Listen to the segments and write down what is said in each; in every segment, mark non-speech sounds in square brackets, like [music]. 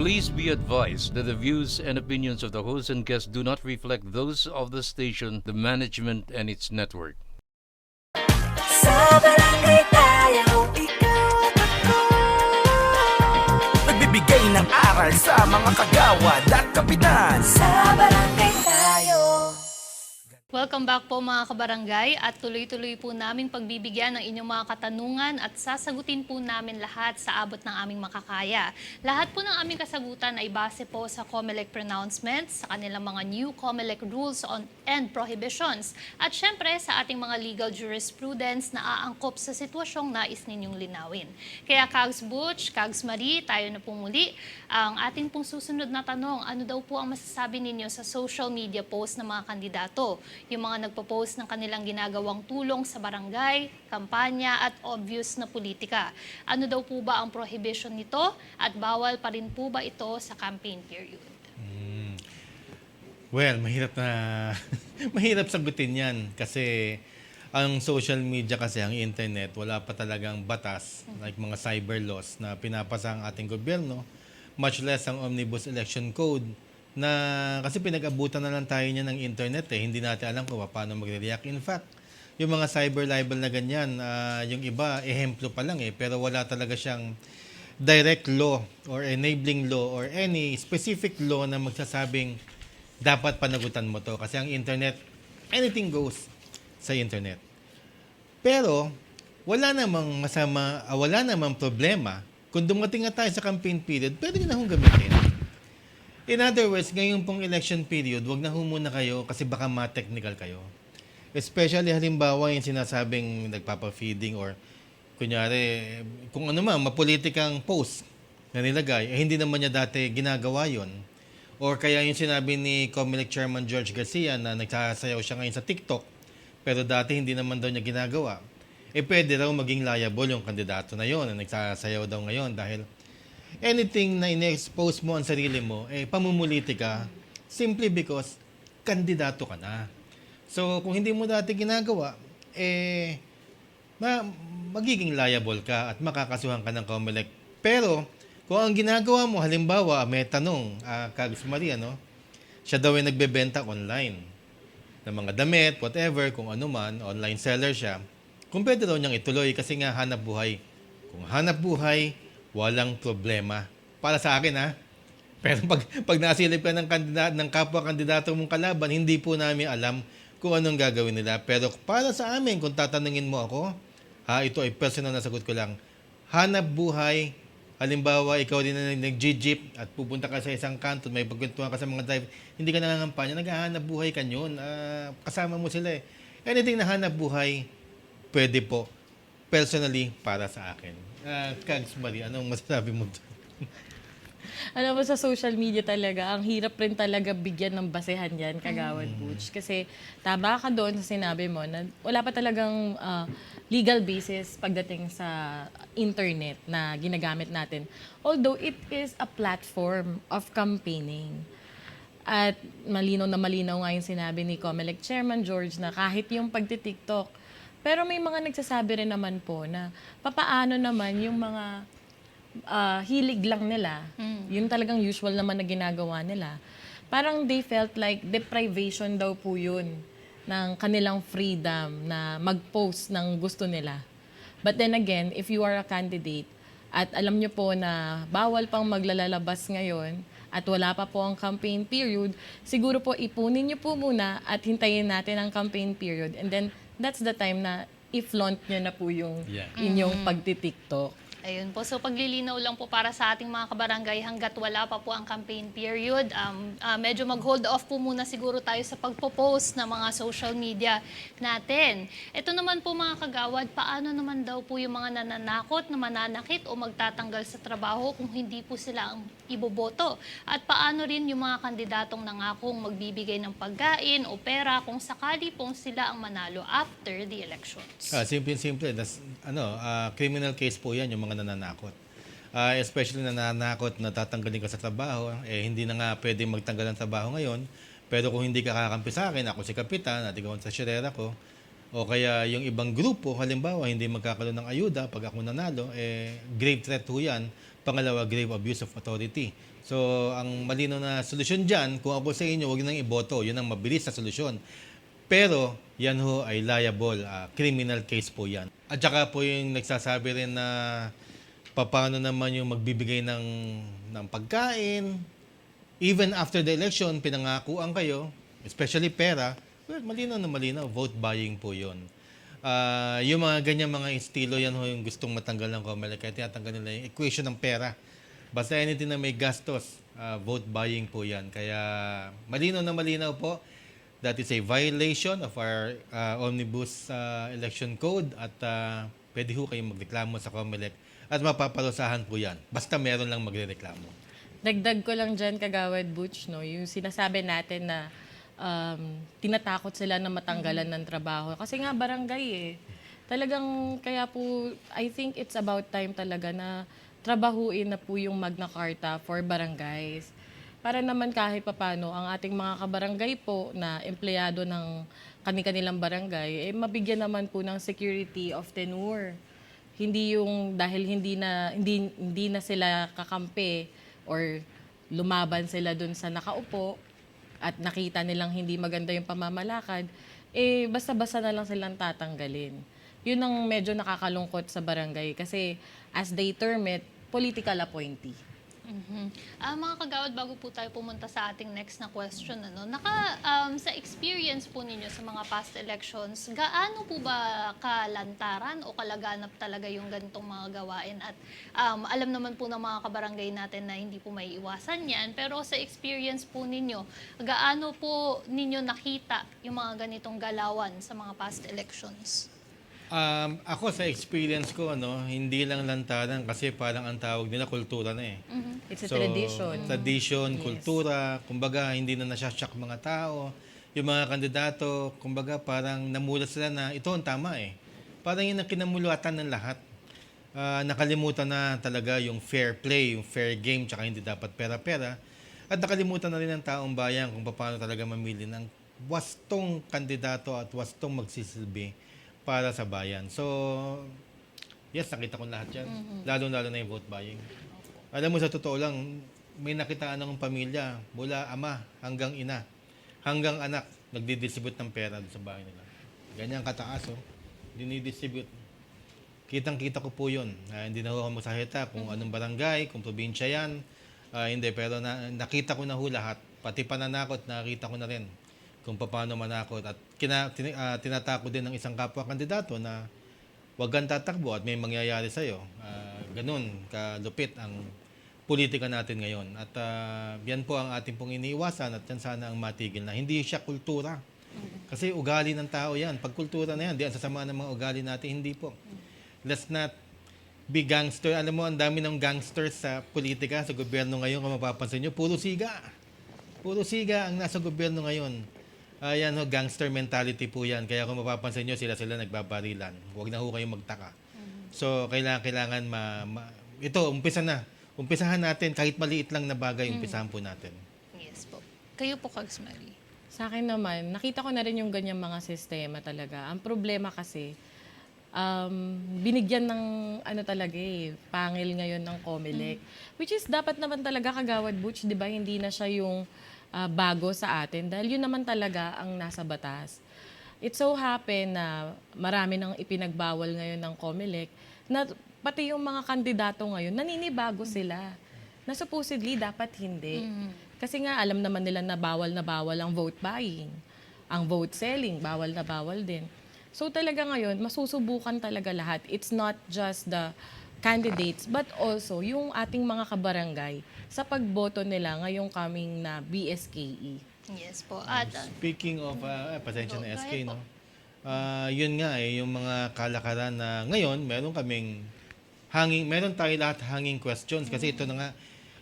Please be advised that the views and opinions of the host and guests do not reflect those of the station, the management, and its network. Sa barangay tayo, ikaw at ako Nagbibigay ng aral sa mga kagawad at kapitan Sa barangay Welcome back po mga kabarangay at tuloy-tuloy po namin pagbibigyan ng inyong mga katanungan at sasagutin po namin lahat sa abot ng aming makakaya. Lahat po ng aming kasagutan ay base po sa COMELEC pronouncements, sa kanilang mga new COMELEC rules on and prohibitions at syempre sa ating mga legal jurisprudence na aangkop sa sitwasyong nais ninyong linawin. Kaya Kags Butch, Kags Marie, tayo na po muli. Ang ating pong susunod na tanong, ano daw po ang masasabi ninyo sa social media post ng mga kandidato? Yung mga nagpo-post ng kanilang ginagawang tulong sa barangay, kampanya at obvious na politika. Ano daw po ba ang prohibition nito at bawal pa rin po ba ito sa campaign period? Well, mahirap na [laughs] mahirap sagutin 'yan kasi ang social media kasi ang internet wala pa talagang batas like mga cyber laws na pinapasa ang ating gobyerno much less ang omnibus election code na kasi pinag-abutan na lang tayo niya ng internet eh. Hindi natin alam kung paano magre-react. In fact yung mga cyber libel na ganyan ah, yung iba ehemplo pa lang eh. Pero wala talaga siyang direct law or enabling law or any specific law na magsasabing dapat panagutan mo to. Kasi ang internet anything goes sa internet. Pero wala namang masama ah, wala namang problema kung dumating na tayo sa campaign period pwede na hong gamitin in other words ngayon pong election period wag na ho muna kayo kasi baka ma-technical kayo especially halimbawa yung sinasabing nagpapa-feeding or kunyari kung ano man mapolitikang post na nilagay eh, hindi naman niya dati ginagawa yon Or kaya yung sinabi ni Comelec Chairman George Garcia na nagsasayaw siya ngayon sa TikTok, pero dati hindi naman daw niya ginagawa. Eh pwede raw maging liable yung kandidato na yon na nagsasayaw daw ngayon dahil anything na ine-expose mo ang sarili mo, eh pamumuliti ka simply because kandidato ka na. So kung hindi mo dati ginagawa, eh ma- magiging liable ka at makakasuhan ka ng COMELEC. Pero kung ang ginagawa mo, halimbawa, may tanong, uh, Kagus Maria, no? Siya daw ay nagbebenta online ng mga damit, whatever, kung ano man, online seller siya. Kung pwede daw niyang ituloy kasi nga hanap buhay. Kung hanap buhay, walang problema. Para sa akin, ha? Pero pag, pag nasilip ka ng, kandidat, ng kapwa kandidato mong kalaban, hindi po namin alam kung anong gagawin nila. Pero para sa amin, kung tatanungin mo ako, ha, ito ay personal na sagot ko lang, hanap buhay, halimbawa, ikaw din na nag-jeep at pupunta ka sa isang kanto, may pagkwentuhan ka sa mga driver, hindi ka nangangampanya, naghahanap buhay ka yun. Ah, kasama mo sila eh. Anything na hanap buhay, pwede po. Personally, para sa akin. Uh, Kags Marie, anong masasabi mo doon? [laughs] Alam mo, sa social media talaga, ang hirap rin talaga bigyan ng basehan yan, kagawad Butch. Kasi tama ka doon sa sinabi mo na wala pa talagang ah, legal basis pagdating sa internet na ginagamit natin. Although it is a platform of campaigning. At malinaw na malinaw nga yung sinabi ni Comelec Chairman George na kahit yung pagti-TikTok, pero may mga nagsasabi rin naman po na papaano naman yung mga ah, hilig lang nila, yun talagang usual naman na ginagawa nila, parang they felt like deprivation daw po yun ng kanilang freedom na mag-post ng gusto nila. But then again, if you are a candidate at alam nyo po na bawal pang maglalalabas ngayon at wala pa po ang campaign period, siguro po ipunin nyo po muna at hintayin natin ang campaign period. And then that's the time na i-flaunt nyo na po yung Yeah. inyong pagtitiktok. Ayun po. So paglilinaw lang po para sa ating mga kabarangay hanggat wala pa po ang campaign period. Um, ah, medyo mag-hold off po muna siguro tayo sa pagpo-post ng mga social media natin. Ito naman po mga kagawad, paano naman daw po yung mga nananakot na mananakit o magtatanggal sa trabaho kung hindi po sila ang iboboto? At paano rin yung mga kandidatong nangakong magbibigay ng pagkain o pera kung sakali pong sila ang manalo after the elections? Ah, simple-simple. Das, ano, ah, criminal case po yan, yung mga nananakot. Ah, especially nananakot na tatanggalin ka sa trabaho, eh hindi na nga pwede magtanggal ng trabaho ngayon. Pero kung hindi ka kakampi sa akin, ako si kapitan at ikaw sa syerera ko, o kaya yung ibang grupo, halimbawa, hindi magkakaroon ng ayuda pag ako nanalo, eh, grave threat ho yan. Pangalawa, grave abuse of authority. So, ang malino na solusyon dyan, kung ako sa inyo, huwag nang iboto. Yun ang mabilis na solusyon. Pero, yan ho ay liable. ah, criminal case po yan. At saka po yung nagsasabi rin na paano naman yung magbibigay ng, ng pagkain. Even after the election, pinangakuan kayo, especially pera, well, malinaw na malinaw, vote buying po yun. Ah, yung mga ganyan mga estilo, yan ho yung gustong matanggal ng COMELEC. Kaya tinatanggal nila yung equation ng pera. Basta anything na may gastos, ah, vote buying po yan. Kaya malinaw na malinaw po, that is a violation of our ah, omnibus ah, election code at ah, pwede ho kayong magreklamo sa COMELEC at mapaparusahan po yan. Basta meron lang magrereklamo. Dagdag ko lang dyan, Kagawad Butch, no, yung sinasabi natin na um, tinatakot sila na matanggalan ng trabaho. Kasi nga barangay eh. Talagang kaya po, I think it's about time talaga na trabahuin na po yung Magna Carta for barangays. Para naman kahit papano ang ating mga kabarangay po na empleyado ng kani-kanilang barangay, eh, mabigyan naman po ng security of tenure hindi yung dahil hindi na hindi hindi na sila kakampi or lumaban sila dun sa nakaupo at nakita nilang hindi maganda yung pamamalakad, eh basta-basta na lang silang tatanggalin. Yun ang medyo nakakalungkot sa barangay kasi as they term it, political appointee. Mhm. Ah, mga kagawad, bago po tayo pumunta sa ating next na question, ano, naka, um, sa experience po ninyo sa mga past elections, gaano po ba kalantaran o kalaganap talaga yung ganitong mga gawain? At um, alam naman po ng mga kabarangay natin na hindi po may iwasan yan, pero sa experience po ninyo, gaano po ninyo nakita yung mga ganitong galawan sa mga past elections? Um, ako sa experience ko, ano, hindi lang lantaran kasi parang ang tawag nila kultura na eh. It's a tradition. Tradition, Yes. kultura, kumbaga hindi na nasyasyak mga tao. Yung mga kandidato, kumbaga parang namula sila na ito ang tama eh. Parang yun ang kinamulatan ng lahat. Ah, nakalimutan na talaga yung fair play, yung fair game, tsaka hindi dapat pera-pera. At nakalimutan na rin ng taong bayan kung paano talaga mamili ng wastong kandidato at wastong magsisilbi para sa bayan. So, yes, nakita ko lahat yan. Lalo-lalo na yung vote buying. Alam mo, sa totoo lang, may nakitaan akong pamilya mula ama hanggang ina, hanggang anak, nagdidistribute ng pera sa bahay nila. Ganyan kataas, oh. Dinidistribute. Kitang-kita ko po yun. Ah, hindi na ako magsahita kung anong barangay, kung probinsya yan. Ah, hindi, pero na, nakita ko na ho lahat. Pati pananakot, nakita ko na rin kung paano manakot. At kina, tin, ah, tinatako din ng isang kapwa kandidato na huwag kang tatakbo at may mangyayari sa'yo. Ah, ganun, kalupit ang politika natin ngayon. At ah, yan po ang ating pong iniiwasan at yan sana ang matigil na. Hindi siya kultura. Kasi ugali ng tao yan. Pag kultura na yan, di ang sasama ng mga ugali natin, hindi po. Let's not be gangster. Alam mo, ang dami ng gangsters sa politika, sa gobyerno ngayon, kung mapapansin nyo, puro siga. Puro siga ang nasa gobyerno ngayon. Ayan ho, gangster mentality po yan. Kaya kung mapapansin nyo, sila-sila nagbabarilan. Huwag na ho kayong magtaka. So, kailangan, kailangan ma, ma- ito, umpisa na. Umpisahan natin, kahit maliit lang na bagay, umpisahan po natin. Yes po. Kayo po, Kags Mary. Sa akin naman, nakita ko na rin yung ganyang mga sistema talaga. Ang problema kasi, um, binigyan ng ano talaga eh, pangil ngayon ng COMELEC. Which is dapat naman talaga kagawad Butch, di ba? Hindi na siya yung ah, bago sa atin dahil yun naman talaga ang nasa batas. It so happen na marami nang ipinagbawal ngayon ng COMELEC na pati yung mga kandidato ngayon, naninibago sila. Na supposedly dapat hindi. Kasi nga alam naman nila na bawal na bawal ang vote buying. Ang vote selling, bawal na bawal din. So talaga ngayon, masusubukan talaga lahat. It's not just the candidates, but also yung ating mga kabarangay sa pagboto nila ngayong coming na BSKE. Yes po. At uh, Speaking of, uh, eh, pasensya na go SK, no? Ah, yun nga eh, yung mga kalakaran na ngayon, meron kaming hanging, meron tayo lahat hanging questions kasi ito na nga,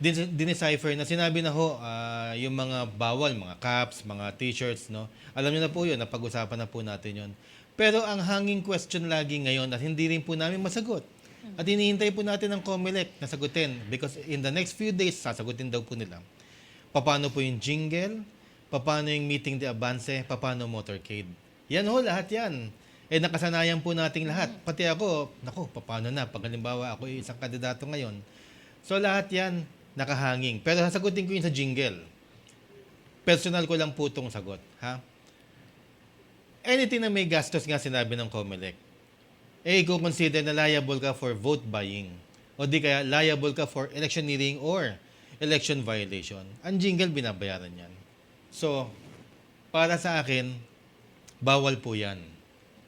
din, dinicipher na sinabi na ho, ah, yung mga bawal, mga caps, mga t-shirts, no? Alam niyo na po yun, napag-usapan na po natin yun. Pero ang hanging question lagi ngayon at hindi rin po namin masagot. At hinihintay po natin ang COMELEC na sagutin because in the next few days, sasagutin daw po nila. Paano po yung jingle? Paano yung meeting de avance? Paano motorcade? Yan ho, lahat yan. Eh, nakasanayan po nating lahat. Pati ako, nako, paano na? Pag halimbawa ako ay isang kandidato ngayon. So lahat yan, nakahanging. Pero sasagutin ko yun sa jingle. Personal ko lang po itong sagot. Ha? Anything na may gastos nga sinabi ng COMELEC, eh, kung consider na liable ka for vote buying o di kaya liable ka for electioneering or election violation, ang jingle binabayaran yan. So, para sa akin, bawal po yan.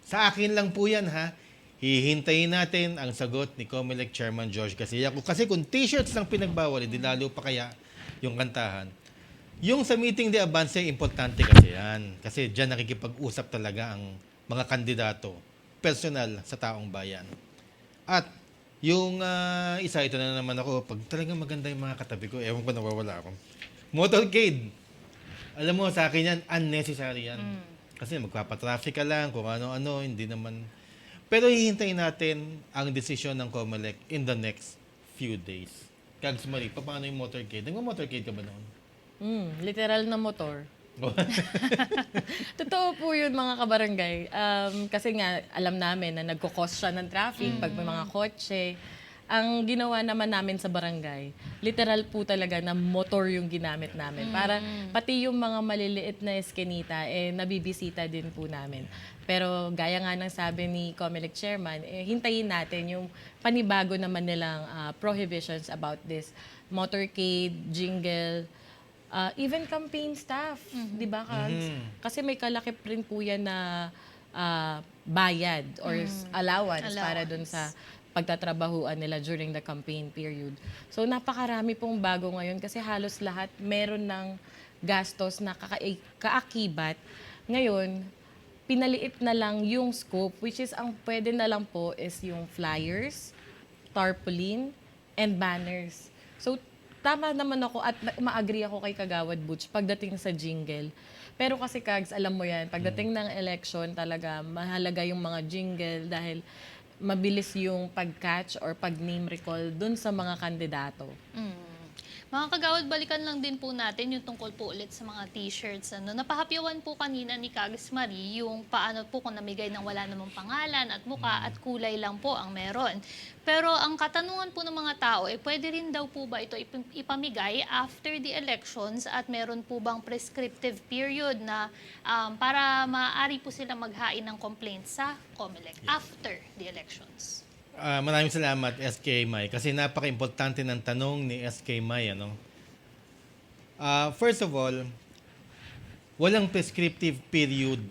Sa akin lang po yan ha. Hihintayin natin ang sagot ni COMELEC Chairman George Casilla. Kasi kung t-shirts lang pinagbawal, hindi lalo pa kaya yung kantahan. Yung sa meeting de avance, importante kasi yan. Kasi dyan nakikipag-usap talaga ang mga kandidato, personal sa taong bayan. At yung ah, isa, ito na naman ako, pag talagang maganda yung mga katabi ko, ewan ko nawawala ako. Motorcade. Alam mo, sa akin yan, unnecessary yan. Kasi magpapatraffic ka lang, kung ano-ano, hindi naman. Pero hihintayin natin ang desisyon ng COMELEC in the next few days. Kags Marie, paano yung motorcade? Nagmo-motorcade ka ba noon? Mm, literal na motor. [laughs] Totoo po yun mga kabarangay. Um, kasi nga, alam namin na nagkukos siya ng traffic pag may mga kotse. Ang ginawa naman namin sa barangay, literal po talaga na motor yung ginamit namin. Para pati yung mga maliliit na eskenita, eh, nabibisita din po namin. Pero gaya nga ng sabi ni Comelec Chairman, eh, hintayin natin yung panibago naman nilang ah, prohibitions about this motorcade, jingle, Uh, even campaign staff, di ba, Kags? Kasi may kalakip rin po yan na uh, bayad or s- allowance, para dun sa pagtatrabahuan nila during the campaign period. So napakarami pong bago ngayon kasi halos lahat meron ng gastos na kaka- kaakibat. Ngayon, pinaliit na lang yung scope which is ang pwede na lang po is yung flyers, tarpaulin, and banners. So, tama naman ako at ma-agree ako kay Kagawad Butch pagdating sa jingle. Pero kasi Kags, alam mo yan, pagdating ng election talaga, mahalaga yung mga jingle dahil mabilis yung pag-catch or pag-name recall dun sa mga kandidato. Mm. Mga kagawad, balikan lang din po natin yung tungkol po ulit sa mga t-shirts. Ano. Napahapyawan po kanina ni Kags Marie yung paano po kung namigay ng wala namang pangalan at muka at kulay lang po ang meron. Pero ang katanungan po ng mga tao, eh, pwede rin daw po ba ito ip- ipamigay after the elections at meron po bang prescriptive period na um, para maaari po sila maghain ng complaint sa COMELEC after the elections? Ah, maraming salamat, SK May. Kasi napaka-importante ng tanong ni SK May. Ano? Ah, first of all, walang prescriptive period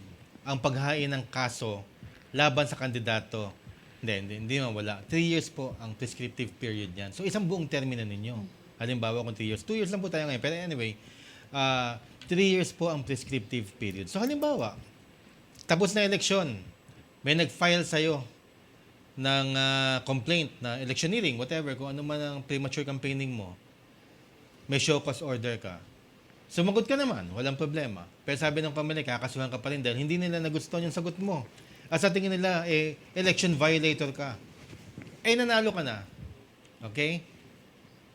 ang paghain ng kaso laban sa kandidato. Hindi, hindi, hindi naman wala. Three years po ang prescriptive period niyan. So, isang buong termino ninyo. Halimbawa kung three years. Two years lang po tayo ngayon. Pero anyway, ah, three years po ang prescriptive period. So, halimbawa, tapos na eleksyon, may nag-file sa'yo ng ah, complaint na electioneering, whatever, kung ano man ang premature campaigning mo, may show cause order ka. Sumagot ka naman, walang problema. Pero sabi ng Comelec, kakasuhan ka pa rin dahil hindi nila nagustuhan yung sagot mo. At sa tingin nila, eh, election violator ka. Eh, nanalo ka na. Okay?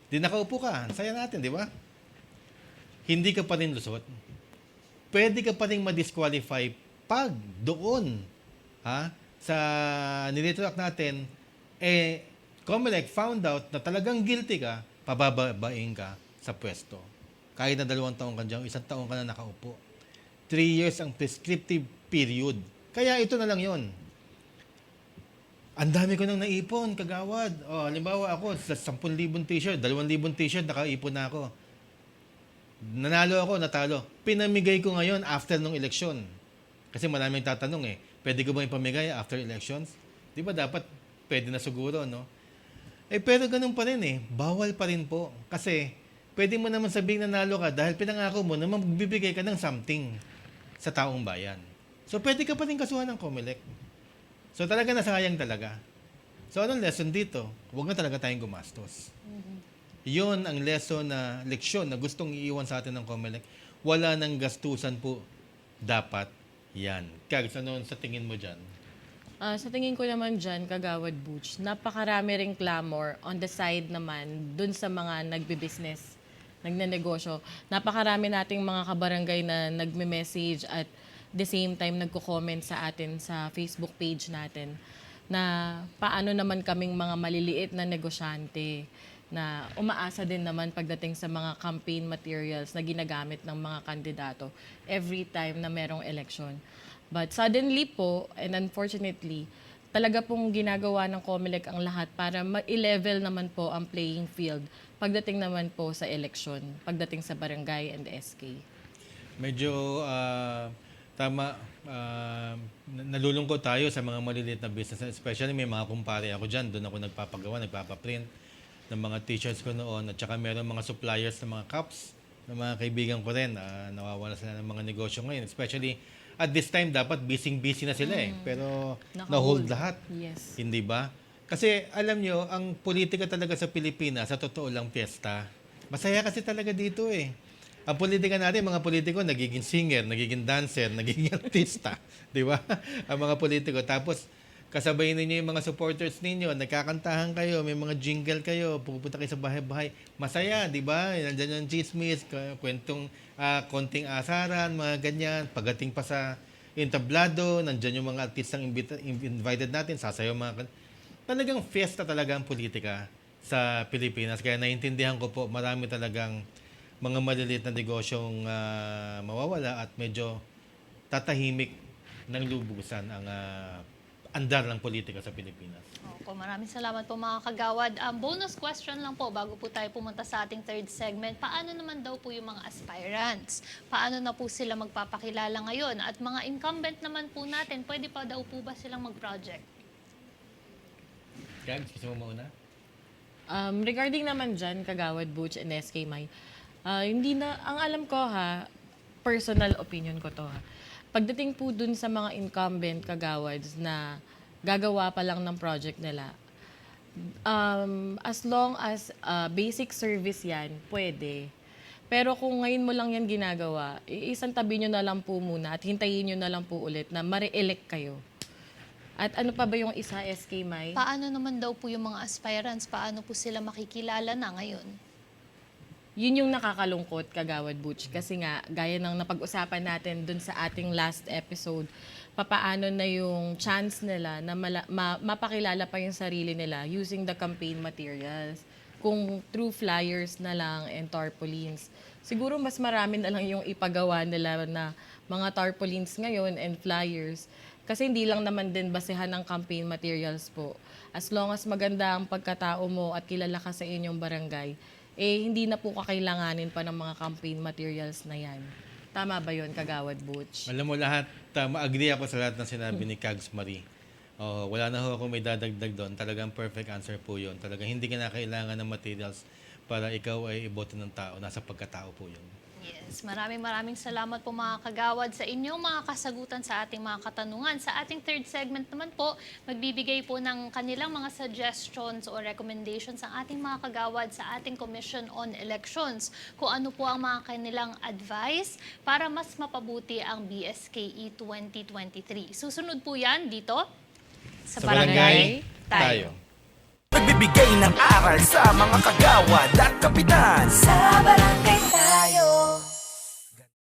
Di nakaupo ka. Saya natin, di ba? Hindi ka pa rin lusot. Pwede ka pa rin ma-disqualify pag doon, ha, sa nilitrack natin, eh, Comelec found out na talagang guilty ka, pabababain ka sa pwesto. Kahit na dalawang taon ka dyan, isang taon ka na nakaupo. Three years ang prescriptive period. Kaya ito na lang yon. Ang dami ko nang naipon, kagawad. O, halimbawa ako, sa 10,000 t-shirt, 2,000 t-shirt, nakaipon na ako. Nanalo ako, natalo. Pinamigay ko ngayon after nung eleksyon. Kasi maraming tatanong eh, pwede ko ba ipamigay after elections? Di ba dapat pwede na siguro, no? Eh, pero ganun pa rin eh. Bawal pa rin po. Kasi, pwede mo naman sabihin nanalo ka dahil pinangako mo na magbibigay ka ng something sa taong bayan. So, pwede ka pa rin kasuhan ng COMELEC. So, talaga nasayang talaga. So, anong lesson dito? Huwag na talaga tayong gumastos. Yun ang lesson na leksyon na gustong iiwan sa atin ng COMELEC. Wala nang gastusan po dapat yan. Kag, ano sa tingin mo dyan? Ah, sa tingin ko naman dyan, Kagawad Butch, napakarami ring clamor on the side naman dun sa mga nagbe-business, nagnenegosyo. Napakarami nating mga kabarangay na nagme-message at the same time nagko-comment sa atin sa Facebook page natin na paano naman kaming mga maliliit na negosyante na umaasa din naman pagdating sa mga campaign materials na ginagamit ng mga kandidato every time na merong election. But suddenly po, and unfortunately, talaga pong ginagawa ng COMELEC ang lahat para ma-level naman po ang playing field pagdating naman po sa election, pagdating sa barangay and SK. Medyo ah, tama, na- nalulungkot tayo sa mga maliliit na business. Especially may mga kumpare ako dyan. Doon ako nagpapagawa, nagpapaprint ng mga t-shirts ko noon. At saka meron mga suppliers ng mga cups ng mga kaibigan ko rin. ah, nawawala sila ng mga negosyo ngayon. Especially at this time, dapat busy-busy na sila eh. Pero Naka-hold. na-hold lahat. Yes. Hindi ba? Kasi alam nyo, ang politika talaga sa Pilipinas, sa totoo lang piyesta. Masaya kasi talaga dito eh. Ang politika natin, mga politiko, nagiging singer, nagiging dancer, [laughs] nagiging artista. Di ba? Ang mga politiko. Tapos, kasabay ninyo yung mga supporters ninyo, nagkakantahan kayo, may mga jingle kayo, pupunta kayo sa bahay-bahay. Masaya, di ba? Nandiyan yung chismis, kwentong ah, konting asaran, mga ganyan. Pagdating pa sa entablado, nandiyan yung mga artistang invita- invited natin, sasayaw mga... Talagang fiesta talaga ang politika sa Pilipinas. Kaya naiintindihan ko po, marami talagang mga maliliit na negosyong ah, mawawala at medyo tatahimik ng lubusan ang ah, andar ng politika sa Pilipinas. Opo, maraming salamat po mga kagawad. Um, bonus question lang po bago po tayo pumunta sa ating third segment. Paano naman daw po yung mga aspirants? Paano na po sila magpapakilala ngayon? At mga incumbent naman po natin, pwede pa daw po ba silang mag-project? Kaya, gusto mo mauna? Um, regarding naman dyan, Kagawad, Butch, and SK May, ah, hindi na, ang alam ko ha, personal opinion ko to ha, pagdating po dun sa mga incumbent kagawads na gagawa pa lang ng project nila, um, as long as ah, basic service yan, pwede. Pero kung ngayon mo lang yan ginagawa, isang tabi nyo na lang po muna at hintayin nyo na lang po ulit na ma-re-elect kayo. At ano pa ba yung isa, SK May? Paano naman daw po yung mga aspirants? Paano po sila makikilala na ngayon? Yun yung nakakalungkot, Kagawad Butch. Kasi nga, gaya ng napag-usapan natin dun sa ating last episode, papaano na yung chance nila na mala- ma- mapakilala pa yung sarili nila using the campaign materials. Kung through flyers na lang and tarpaulins. Siguro mas marami na lang yung ipagawa nila na mga tarpaulins ngayon and flyers. Kasi hindi lang naman din basehan ng campaign materials po. As long as maganda ang pagkatao mo at kilala ka sa inyong barangay, eh hindi na po kakailanganin pa ng mga campaign materials na yan. Tama ba yun, Kagawad Butch? Alam mo lahat, uh, ma-agree ako sa lahat ng sinabi ni Kags Marie. Oh, wala na ho ako may dadagdag doon. Talagang perfect answer po yun. Talagang hindi ka na kailangan ng materials para ikaw ay iboto ng tao. Nasa pagkatao po yun. Yes, maraming maraming salamat po mga kagawad sa inyong mga kasagutan sa ating mga katanungan. Sa ating third segment naman po, magbibigay po ng kanilang mga suggestions o recommendations ang ating mga kagawad sa ating Commission on Elections. Kung ano po ang mga kanilang advice para mas mapabuti ang BSKE 2023. Susunod po yan dito sa, Barangay, Tayo. Nagbibigay ng aral sa mga kagawad at kapitan. Sa barangay tayo